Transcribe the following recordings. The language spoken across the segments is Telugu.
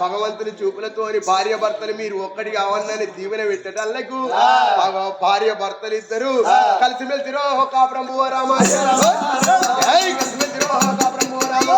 భగవంతుని చూపులతోని భార్య భర్తలు మీరు ఒక్కడి కావాలని దీవెన పెట్టటల్లకు భార్య భర్తలు ఇద్దరు కలిసిమెలిసి రో కాపురం బువ రామ జై కలిసిమెలిసి రో కాపురం రామ.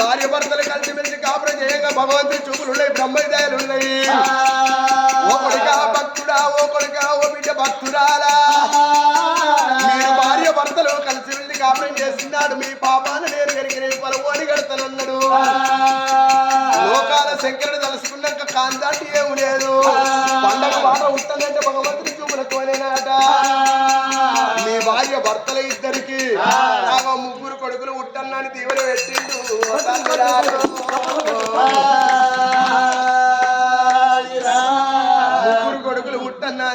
భార్య భర్తలు కలిసి మెలిసి కాపురం చేయంగా భగవంతుని చూపులు ఉన్నాయి బ్రహ్మదయాలు ఉన్నాయి. ఓ కొడుక భక్తుడా ఓ కొడుక ఓ బిడ్డ భక్తురాలా. మీరు భార్య భర్తలు కలిసి వెళ్ళి కాపురం చేస్తున్నాడు మీ పాపాన్ని నేను కరిగిన పలువని గడతనున్నాడు లోకాల శంకరుడు తలుసుకున్నాక కాంతాటి ఏమి లేదు. పండగ బాట ఉంటుందంటే భగవంతుని చూపులతోనేనాట భార్య భర్తల ఇద్దరికి ముగ్గురు కొడుకులు ఉట్టన్నాని దీవెన పెట్టిండు.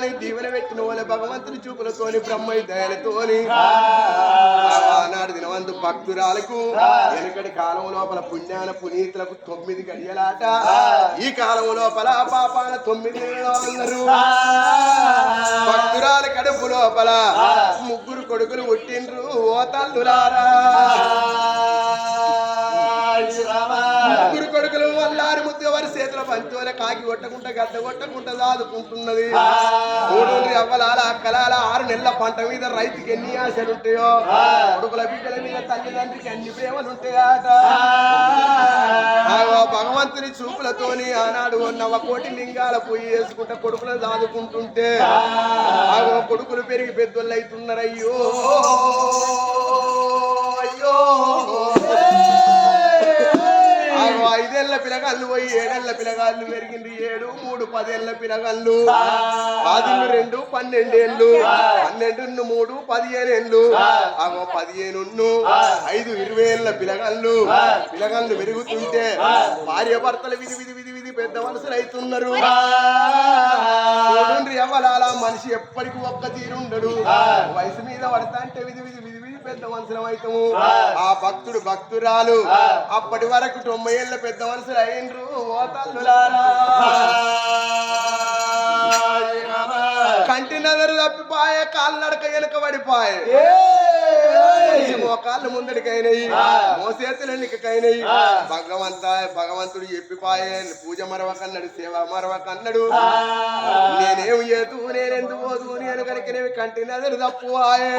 ఉట్టన్నాని దీవెన పెట్టిన వాళ్ళ భగవంతుని చూపులతోని బ్రహ్మయ్య దయలతోని. ఆనాడు దినవంతు భక్తురాలకు వెనుకటి కాలం లోపల పుణ్యాన పునీతులకు తొమ్మిది గడియలాట. ఈ కాలం లోపల పాపాన తొమ్మిది అన్నారు భక్తురాల కడుపు లోపల ముగ్గురు కొడుకులు పుట్టిండ్రు ఓ తల్లులారా. పంచోల కాకి కొట్టకుండా గడ్డ కొట్టకుండా దాదుకుంటున్నది. మూడు అవ్వలాల అక్కలాల ఆరు నెలల పంట మీద రైతుకి ఎన్ని ఆశలు ఉంటాయో? కొడుకుల బిడ్డల మీద తల్లిదండ్రికి అన్ని ప్రేమలు ఉంటాయట. ఆగో భగవంతుని చూపులతోని ఆనాడు నవ కోటి లింగాల పోయి వేసుకుంటే కొడుకులను దాదుకుంటుంటే. ఆగో కొడుకులు పెరిగి పెద్దోళ్ళు అవుతున్నారు అయ్యో. ఐదేళ్ళ పిలగాళ్ళు పోయి ఏడేళ్ళ పిలగాళ్ళు పెరిగింది ఏడు మూడు పదేళ్ళ పిలగాళ్ళు. పదిళ్ళు రెండు పన్నెండేళ్ళు. పన్నెండు మూడు పదిహేను ఏళ్ళు ఆగో పదిహేను ఐదు ఇరవై ఏళ్ళ పిలగాళ్ళు పిలగాళ్ళు పెరుగుతుంటే భార్య భర్తలు విధి విధి విధి విధి పెద్ద మనుషులు అవుతున్నారు. ఎవలాల మనిషి ఎప్పటికి ఒక్క తీరుండడు. వయసు మీద పడతా అంటే విధి విధి విధి పెద్ద మనుషులం అవుతాము. ఆ. భక్తుడు భక్తురాలు. అప్పటి వరకు తొంభై ఏళ్ళ పెద్ద మనుషులు తల్లులారా. కంటి నదరు తప్పిపాయ కాళ్ళు నడక వెనుక పడిపాయ. మోకాళ్ళు ముందడికైనాయి మోసేతులు ఎన్నికైనాయి భగవంత భగవంతుడు చెప్పిపాయే. పూజ మరవకన్నాడు సేవ మరవకన్నాడు. నేనేం చేతు నేనెందుకు పోదు నేను కనుకనేవి కంటి నదరు తప్పువాయే.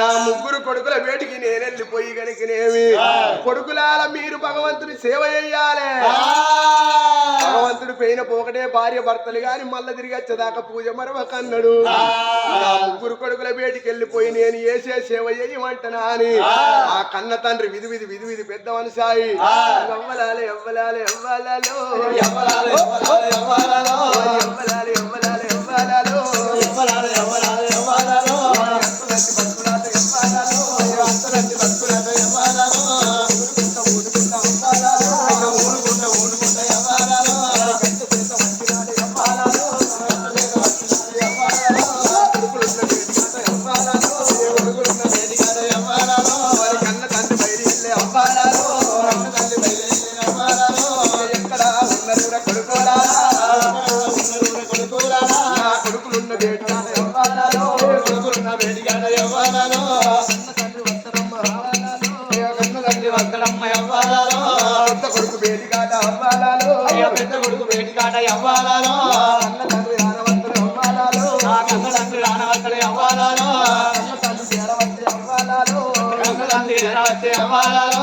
నా ముగ్గురు కొడుకుల వేటికి నేను వెళ్ళిపోయి కనుకనేమి కొడుకులాల మీరు భగవంతుని సేవ చెయ్యాలి భగవంతుడు పోయిన పోకటే భార్య భర్తలు గాని మళ్ళా తిరిగి వచ్చేదాకా పూజ మరవకన్నాడు. నా బయటికి వెళ్ళిపోయి నేను చేసే సేవ చేయమంటనా అని ఆ. కన్న తండ్రి విధి విధి విధి విధి పెద్ద మనిషాయి. ఎవ్వలాలి ఎవ్వలాలి ఎవ్వలాలో. ఎవ్వలాలి ఎవ్వలాలి ఎవ్వలాలో. వారి తండ్రి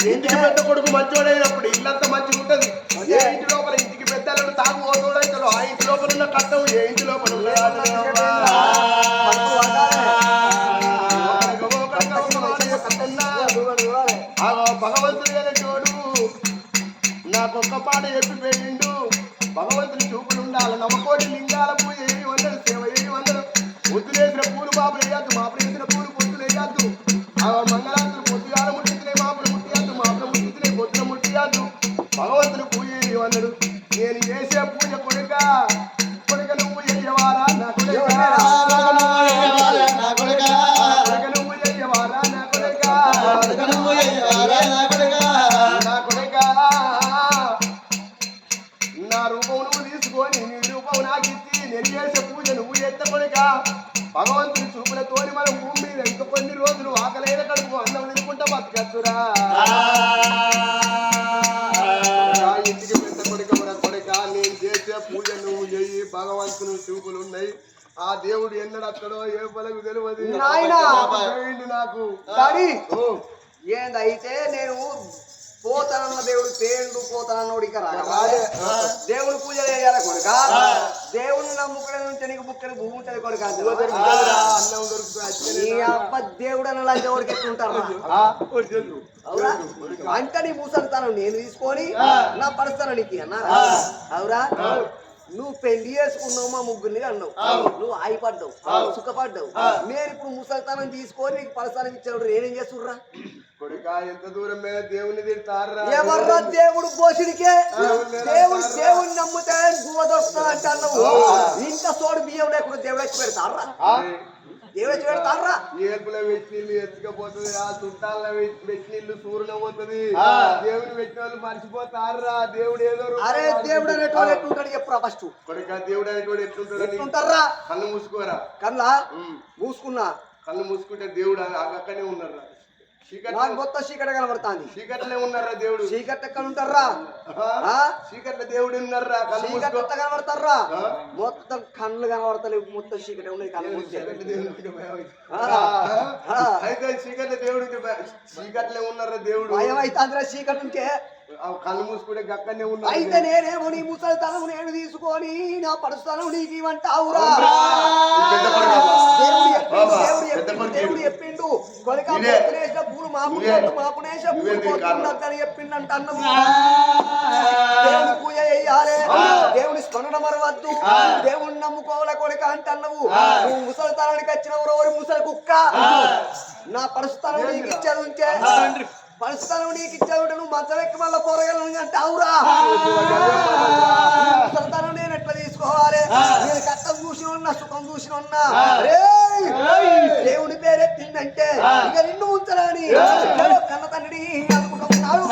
ఇంటి పెద్ద కొడుకు మంచోడైనప్పుడు ఇల్లంతా మంచిగా ఉంటది ఏ ఇంటి లోపల ఇంటికి పెద్దలను తాగుబోతోడు అయితే ఆ ఇంటి లోపల ఉన్న కట్టం ఏ ఇంటి లోపల భగవంతుడు అనే చోడు. నాకు ఒక్క పాట చెప్పి పెట్టిండు భగవంతుని చూపులు ఉండాలి. నమ్మకోటి లింగాల పూజ ఏడు వందలు సేవ ఏడు వందలు. వద్దులేసిన పూలు బాబులు వేయద్దు మా ఇంటికి పెద్ద కొడుక మన కొడుక నేను చేసే పూజ నువ్వు చేయి భగవంతుని చూపులు ఉన్నాయి ఆ దేవుడు ఎన్నడు అక్కడో ఏ పలకు తెలియదు నాకు. ఏందైతే నేను పోతానన్న దేవుడు పేండు పోతానన్నోడు ఇక? రాలే. దేవుని పూజ చేయాలి కొడుక? దేవుని నమ్ముకునే ఉంటే నీకు బుక్కడి భూమి ఉంటుంది కొడుక నీ అబ్బ దేవుడు అన్న ఎవరికి ఎట్లుంటారా అవురా? అంటే నీ ముసలితనం నేను తీసుకొని నా పరిస్థితి నీకు అన్నారా అవురా? నువ్వు పెళ్ళి చేసుకున్నావు మా ముగ్గురిని అన్నావు. నువ్వు ఆయిపడ్డావు సుఖపడ్డావు. నేను ఇప్పుడు ముసలితనం తీసుకొని నీకు పరిస్థితి ఇచ్చాడు నేనేం చేస్తుర్రా కొడుకా ఎంత దూరం మీద దేవుని తిడతారా? ఎవర్రా దేవుడు పోషుడికే? దేవుడు దేవుడిని నమ్మితే గువ్వ దొరుకుతా అంటే అన్నావు. ఇంత తోడు బియ్యం లేకుండా దేవుడు వచ్చి పెడతారా దేవుడు వచ్చి పెడతారా ఏర్పుల నీళ్ళు ఎత్తుకపోతుంది ఆ చుట్టాల నీళ్ళు సూర్యున పోతుంది. దేవుని పెట్టిన వాళ్ళు మర్చిపోతారా దేవుడు ఏదో అరే దేవుడు అనేటోడు ఎట్లుంటాడు చెప్పురా ఫస్ట్? కొడుకా దేవుడు అనేటువంటి ఎట్లుంటాడు ఎట్లుంటారా కళ్ళు మూసుకోరా? ఉమ్. మూసుకున్నా? కళ్ళు మూసుకుంటే దేవుడు ఆ- అక్కడనే ఉన్నారా నాకు మొత్తం చీకట కనబడుతుంది. చీకట్లే ఉన్నారా దేవుడు. చీకట్ ఎక్కడ ఉంటారా? చీకట్ల దేవుడు ఉన్నారా చీకట్ ఎట్లా కనబడతారా? మొత్తం కళ్ళు కనబడతలేవు మొత్తం చీకటి ఉన్నాయి కళ్ళు. అయితే చీకట్ల దేవుడికి భయం. చీకట్లే ఉన్నారా దేవుడు. భయం అయితే అందులో చీకటి ఉంటే. కళ్ళు మూసుకుంటే గక్కనే ఉన్నారు అయితే నేనేమో నీ ముసలితనం నేను తీసుకొని నా పరుస్తాను నీకు ఇవంటావురా. దేవుడు చెప్పిండు, చెప్పిండు. చెప్పిండు. కొడుక ఇదే. పొద్దునేసిన పూలు. పోతుందని చెప్పిండంట అన్నము. దేవుని పూజ చెయ్యాలి దేవుని స్మరణ మరవద్దు. దేవుని నమ్ముకోవాలి కొడుక అంటే అన్నవు నువ్వు ముసలితనానికి వచ్చిన ఎవరు ముసలి కుక్క? నా పరిస్థితులను నీకు ఇచ్చేది ఉంటే పరిస్థితులను నీకు నువ్వు మంచం ఎక్కి మళ్ళీ అంటే అవురా. ముసలితనం నేను ఎట్లా తీసుకోవాలి? నేను కష్టం చూసి ఉన్నా సుఖం చూసి ఉన్నా! దేవుని పేరెత్తిందంటే ఇక నిన్ను ఉంచరాని. కన్న తండ్రి అనుకుంటున్నాడు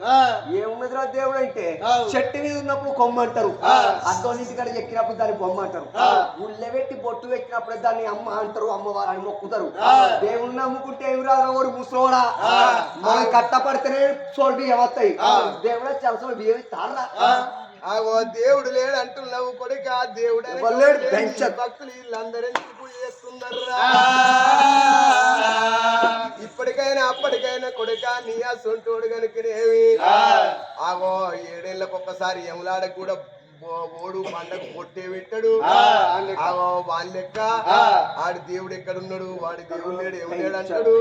జాంతానాయి ఏమున్నదిరా దేవుడు అంటే. చెట్టు మీద ఉన్నప్పుడు కొమ్మ అంటారు. అద్దోనింటి కాడ ఎక్కినప్పుడు దాన్ని బొమ్మ అంటారు. గుళ్ళె పెట్టి బొట్టు పెట్టినప్పుడు దాన్ని అమ్మ అంటారు అమ్మవారు అని మొక్కుతారు. దేవుణ్ణి నమ్ముకుంటే ఏమి రాదు ఎవరు ముసలోడా? మనం కట్టపడితేనే బియ్యం వస్తాయి దేవుడే చలసలు బియ్యం ఇస్తారా ఆగో దేవుడు లేడు అంటున్నావు కొడుక దేవుడు. భక్తులు వీళ్ళందరూ ఎందుకు పూజ చేస్తున్నారా అప్పటికైనా కొడుక నీ అసొంటోడు కనుకనేవి ఆగో ఏడేళ్ళకి ఒక్కసారి ఎములాడకు కూడా ఓడు పండగ కొట్టే పెట్టాడు ఆగో వాళ్ళ లెక్క. ఆడి దేవుడు ఎక్కడున్నాడు? వాడి దేవుడు లేడు ఎవలేడు అంటాడు.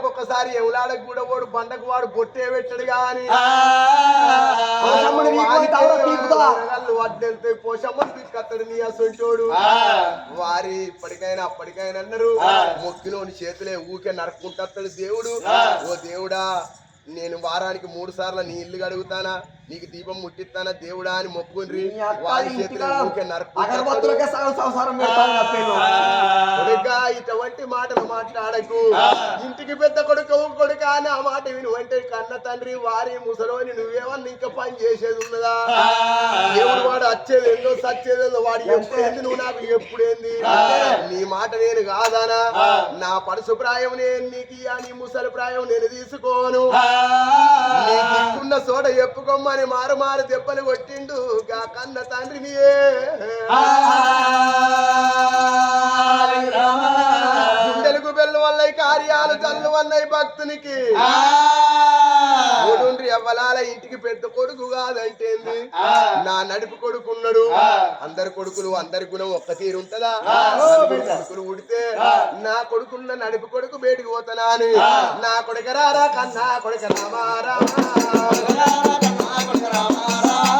ఏడేళ్ళకి ఒక్కసారి ఎములాడకు కూడా ఓడు పండగ వాడు బొట్టే పెట్టాడు కానీ. వడ్డెళ్తే పోషమ్మని తీసుకొస్తాడు నీ అసొంటోడు వారి ఇప్పటికైనా అప్పటికైనా అన్నారు. మొక్కిలోని చేతులే ఊకే నరుక్కుంటాడు దేవుడు. ఓ దేవుడా నేను వారానికి మూడు సార్లు నీ ఇల్లు కడుగుతానా? నీకు దీపం ముట్టిస్తాన దేవుడా అని మొక్కుకుండ్రి. నీ అక్క వారి ఇంటికాడ చేతులు ఊరికే నరుక్కుంటారు. అగరబత్తులకే సగం సంసారం పెడతాను నా పెళ్ళు కొడుకా ఇటువంటి మాటలు మాట్లాడకు. ఇంటికి పెద్ద కొడుకు కొడుక అని ఆ మాట విను. అంటే కన్న తండ్రి వారి ముసలోని నువ్వేమన్నా ఇంకా పని చేసేది ఉన్నదా? దేవుడు వాడు వచ్చేది ఏందో సచ్చేది ఏందో వాడు ఎప్పుడేంది నువ్వు నాకు ఎప్పుడేంది నీ మాట నేను కాదానా? నా పడుసు ప్రాయం నేను నీకు ఇయ్య, నీ ముసలి ప్రాయం నేను తీసుకోను. చోట చెప్పుకోమని మారు మారు దెబ్బలు కొట్టిండు గా కన్న తండ్రిని గుండెలకు బెల్లు వల్ల కార్యాలు చల్లు వన్నాయి భక్తునికి. మూడుండ్రి అవ్వలాల ఇంటికి పెద్ద కొడుకు కాదంటేంది. నా నడుపు కొడుకున్నాడు. అందరి కొడుకులు అందరి గుణం ఒక్క తీరు ఉంటదా? నలుగురు కొడుకులు ఉడితే నా కొడుకున్న నడుపు కొడుకు బయటికి పోతానా అని నా కొడుక రారా కన్నా కొడుక ராமா